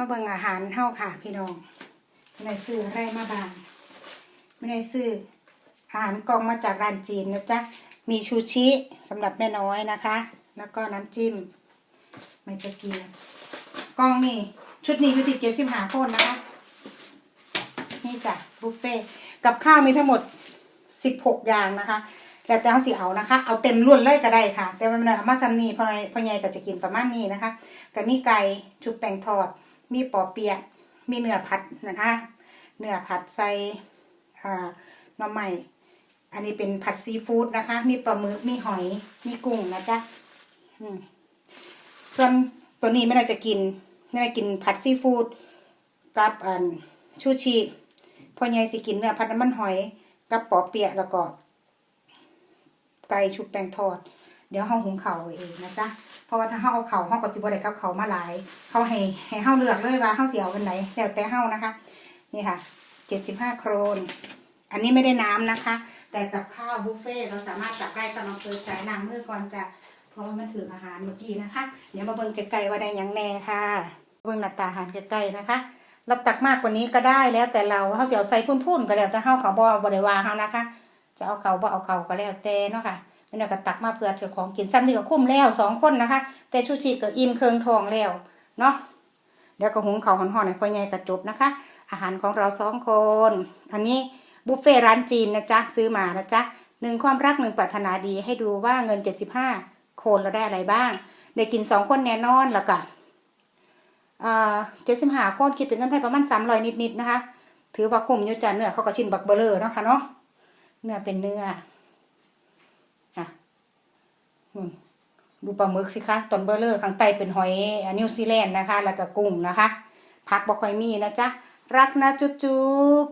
มาเบิ่งอาหารเฮาค่ะ พี่น้องไม่ได้ซื้อไรมาบางไม่ได้ซื้ออาหารกองมาจากร้านจีนนะจ๊ะมีชูชิสำหรับแม่น้อยนะคะ แล้วก็น้ำจิ้มไม่ตะเกียบกองนี่ชุดนี้อยู่ที่เจ็ดสิบห้าคนนะคะนี่จ้ะบุฟเฟ่กับข้าวมีทั้งหมดสิบหกอย่างนะคะแล้วแต่เขาสิเอานะคะ เอาเต็มล้วนเลยก็ได้ค่ะ แต่ว่ามันเอามาซัมนี่พ่อใหญ่พ่อใหญ่ก็จะกินประมาณนี้นะคะก็มีไก่ชุบแป้งทอด มีปอเปียะมีเนื้อผัดนะคะเนื้อผัดใส่หน่อไม้อันนี้เป็นผัดซีฟู้ดนะคะ มีปลาหมึกมีหอยมีกุ้งนะจ๊ะส่วนตัวนี้ไม่ได้จะกินไม่ได้กินผัดซีฟู้ดกับอันชูชีพ่อใหญ่สิกินเนื้อผัดน้ำมันหอย กับปอเปียะแล้วก็ไก่ชุบแป้งทอด เดี๋ยวเฮาหุงข้าเอาเองนะจ๊ะเพราะว่าถ้าเฮาเอาเข้าวเฮาก็สิบ่ได้กับเขามาหลายเขาให้ให้เฮาเลือกเลยว่าเฮาสิเอาอันไหนแล้วแต่เฮานะคะนี่ค่ะ75โครน อันนี้ไม่ได้น้ำนะคะ แต่กับข้าวบุฟเฟ่เราสามารถตักได้สำหรับเปิดสายน้ำมือก่อนจะเพราะว่ามันถืออาหารเมื่อกี้นะคะ เดี๋ยวมาเบิ่งไกลๆว่าได้ยังแน่ค่ะเบิ่งหน้าตาอาหารใกล้ๆนะคะเราตักมากกว่านี้ก็ได้แล้วแต่เราเฮาสิเอาใส่พุ่นๆก็แล้วแต่เฮาเขาบ่บ่ได้ว่าเฮานะคะ จะเอาเขาบ่เอาเขาก็แล้วแต่เนาะค่ะ ไม่น่าก็ตักมาเพื่อเจ้าของกินซ้ำนี่ก็คุ้มแล้วสองคนนะคะ แต่ชูชีก็อิ่มเคืองทองแล้วเนาะเดี๋ยวก็หุงเขาวห่อนๆให้พ่อใหญ่กระจบนะคะ อาหารของเราสองคน อันนี้บุฟเฟ่ร้านจีนนะจ๊ะซื้อมานะจ๊ะหนึ่งความรักหนึ่งปรารถนาดีให้ดูว่าเงิน 75 โคนเราได้อะไรบ้าง ได้กินสองคนแน่นอนแล้วก็เจ็ดสิบห้าโคนคิดเป็นเงินไทยประมาณสามร้อยนิดๆนะคะ ถือว่าคุ้มอยู่จ้ะเนื้อเขาก็ชิ้นบักเบลเลอร์เนาะค่ะเนาะเนื้อเป็นเนื้อ ดูปลาหมึกสิคะตอนเบอร์เลอร์ข้างใต้เป็นหอยนิวซีแลนด์นะคะ แล้วก็กุ้งนะคะ ผักบ่ค่อยมีนะจ๊ะ รักนะจุ๊บจุ๊บ